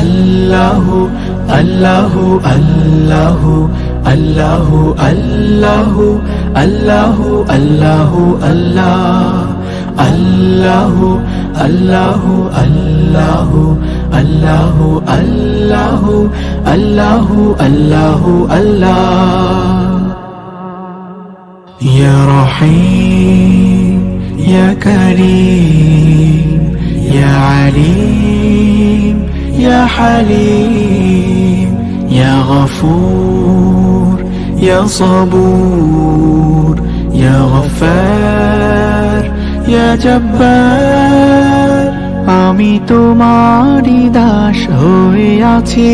الله الله الله الله الله الله الله الله الله الله الله الله الله الله الله الله يا رحيم يا كريم حليم يا غفور يا صبور يا غفار يا جبار আমি তোমারই দাস হয়ে আছি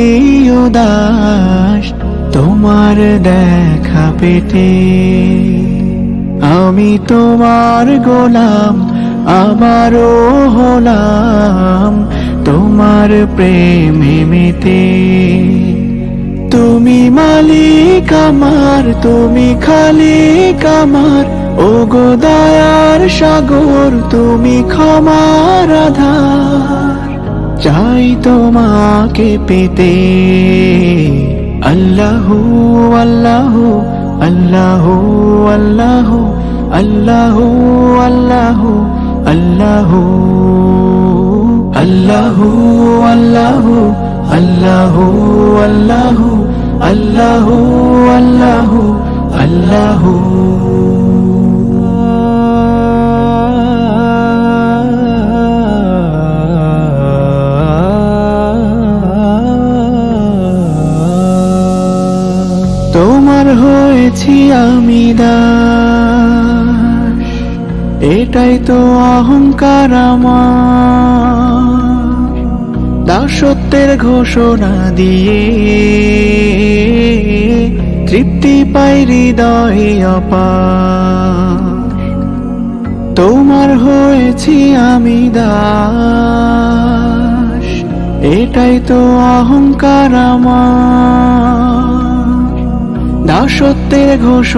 উদাস তোমার দেখা পেতে আমি তোমার গোলাম আবারও হলাম তোমার প্রেমে মেতে। তুমি মালিক আমার, তুমি খালিক আমার। ও গো দয়ার সাগর, তুমি ক্ষমার আধার। চাই তোমাকে পেতে। আল্লাহ আল্লাহ আল্লাহ আল্লাহ আল্লাহ আল্লাহ আল্লাহ। আল্লাহ আল্লাহ আল্লাহ আল্লাহ আল্লাহ আল্লাহ আল্লাহ তোমার হয়েছি আমি দাস। এটাই তো অহংকার দাসত্বের ঘোষণা দিয়ে তৃপ্তি পাই হৃদয়ে অপার। তোমার হয়েছি আমি দাস, এটাই তো অহংকার আমার। দাসত্বের ঘোষণা